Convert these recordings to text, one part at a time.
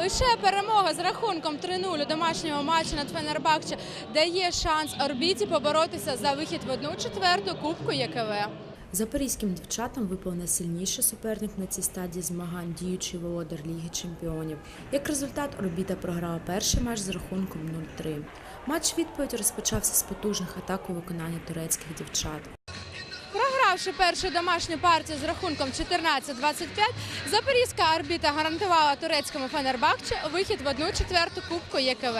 Лише перемога з рахунком 3-0 у домашньому матчі над Фенербахче дає шанс орбіті поборотися за вихід в одну четверту Кубку ЯКВ. Запорізьким дівчатам випав найсильніший суперник на цій стадії змагань діючий володар Ліги Чемпіонів. Як результат, орбіта програла перший матч з рахунком 0-3. Матч відповідь розпочався з потужних атак у виконанні турецьких дівчат. Програвши першу домашню партію з рахунком 14-25, запорізька орбіта гарантувала турецькому Фенербахче вихід в одну четверту Кубку ЄКВ.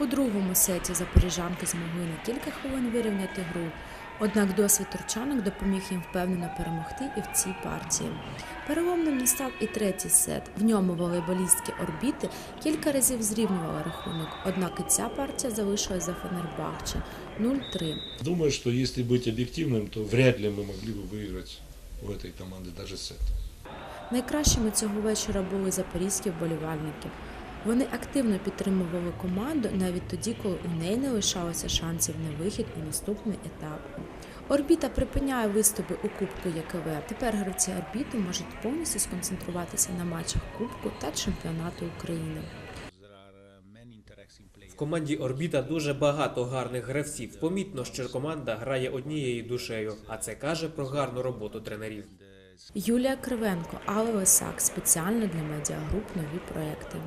У другому сеті запоріжанки змогли на кілька хвилин вирівняти гру. Однак досвід турчанок допоміг їм впевнено перемогти і в цій партії. Переломним не став і третій сет. В ньому волейболістки орбіти кілька разів зрівнювали рахунок. Однак і ця партія залишилась за Фенербахче 0-3. Думаю, что если быть объективным, то вряд ли мы могли бы выиграть у этой команды даже сет. Найкращими цього вечора були запорізькі вболівальники. Вони активно підтримували команду навіть тоді, коли у неї не лишалося шансів на вихід у наступний етап. Орбіта припиняє виступи у Кубку ЯКВ. Тепер гравці орбіти можуть повністю сконцентруватися на матчах Кубку та чемпіонату України. В команді Орбіта дуже багато гарних гравців. Помітно, що команда грає однією душею, а це каже про гарну роботу тренерів. Юлія Кривенко, Алла Лисак спеціально для медіагруп нові проекти.